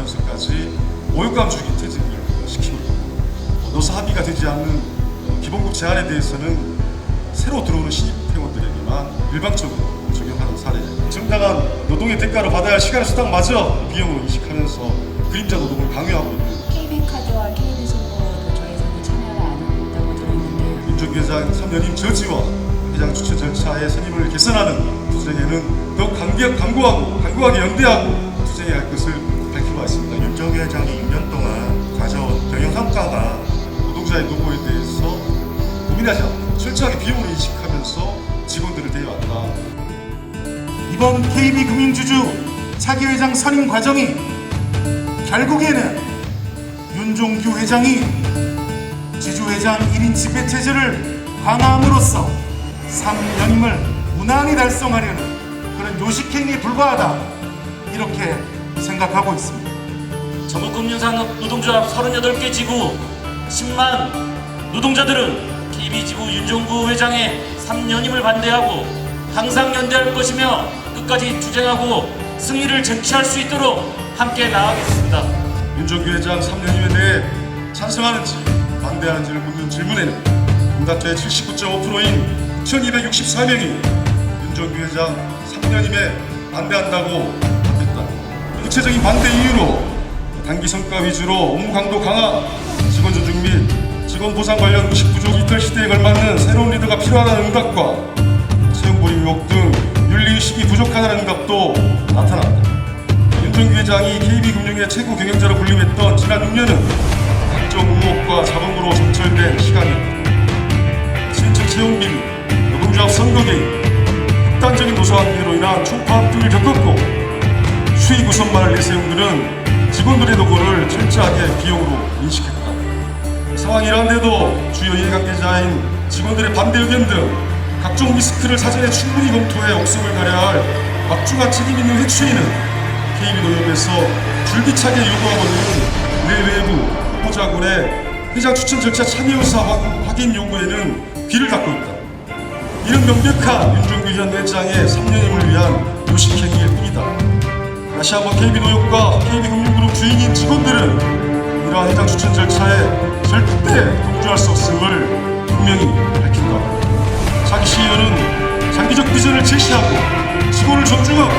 면에서까지 모욕감 주기 퇴직을 어, 노사 합의가 되지 않는 어, 기본급 제한에 대해서는 새로 들어오는 신입 회원들에게만 일방적으로 적용하는 사례 정당한 노동의 대가를 받아야 할 시간의 수당마저 비용으로 인식하면서 그림자 노동을 강요하고 있는 KB카드와 KB신고 도조에서는 참여를 안 한다고 들었는데요. 민족회장 3년임 저지와 회장 추천 절차의 선임을 개선하는 더욱 강력 강구하고 강구하게 연대하고 투쟁해야 할 것을 밝히고 왔습니다. 윤정 회장이 6년 동안 가져온 경영 성과가 노동자의 노고에 대해서 고민하지 않고 철저하게 비용으로 인식하면서 직원들을 대해왔다. 이번 KB금융주주 차기 회장 선임 과정이 결국에는 윤종규 회장이 지주회장 1인 집배체제를 강화함으로써 3연임을 무난히 달성하려는 그런 요식행위에 불과하다 이렇게 생각하고 있습니다. 전국금융산업 노동조합 38개 지구 10만 노동자들은 KB지구 윤종구 회장의 3연임을 반대하고 항상 연대할 것이며 끝까지 투쟁하고 승리를 쟁취할 수 있도록 함께 나아가겠습니다. 윤종규 회장 3년임에 대해 찬성하는지 반대하는지를 묻는 질문에는 응답자의 79.5%인 1264명이 윤종규 회장 3년임에 반대한다고 답했다. 구체적인 반대 이유로 단기 성과 위주로 업무 강도 강화, 직원 존중 및 직원 보상 관련 의식 부족 이탈 시대에 걸맞는 새로운 리더가 필요하다는 응답과 채용보리 의혹 등 윤리의식이 부족하다는 응답도 나타났다. 윤종규 회장이 KB금융의 최고 경영자로 군림했던 지난 6년은 각종 의혹과 자본으로 점철된 시간이었다. 신청 채용 비리, 노동조합 선거 개입, 노사관계로 인한 총파업 등을 겪었고 수익 우선만을 그는 직원들의 노고를 철저하게 비용으로 인식했다. 상황이 이러한데도 주요 이해관계자인 직원들의 반대 의견 등 각종 리스크를 사전에 충분히 검토해 옥석을 가려야 할 막중한 책임 있는 회추인은 KB 노협에서 줄기차게 요구하고 있는 내외부 후보자군의 회장 추천 절차 참여 의사 확- 확인 요구에는 귀를 닫고 있다. 이는 명백한 윤종 회장의 3년임을 위한 요식행위일 뿐이다. 다시 한번 KB노협과 KB금융그룹 주인인 직원들은 이러한 회장 추천 절차에 절대 동조할 수 없음을 분명히 밝힌다. 자기 CEO는 장기적 비전을 제시하고 직원을 존중하고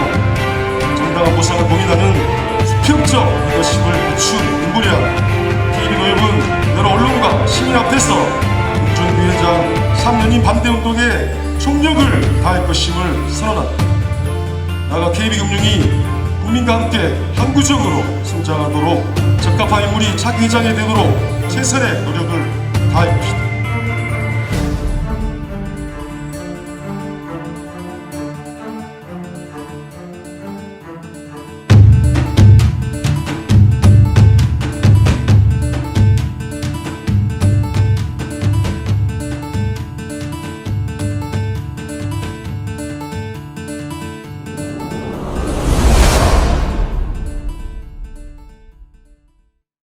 정당한 보상을 고민하는 수평적 리더십을 구축 인물이야. KB노협은 여러 언론과 시민 앞에서 윤종규 회장 3년인 반대 운동에 총력을 다할 것임을 선언한다. 나아가 KB금융이 국민과 함께 항구적으로 성장하도록 적합한 인물이 차기 회장이 되도록 최선의 노력을 다할 것이다.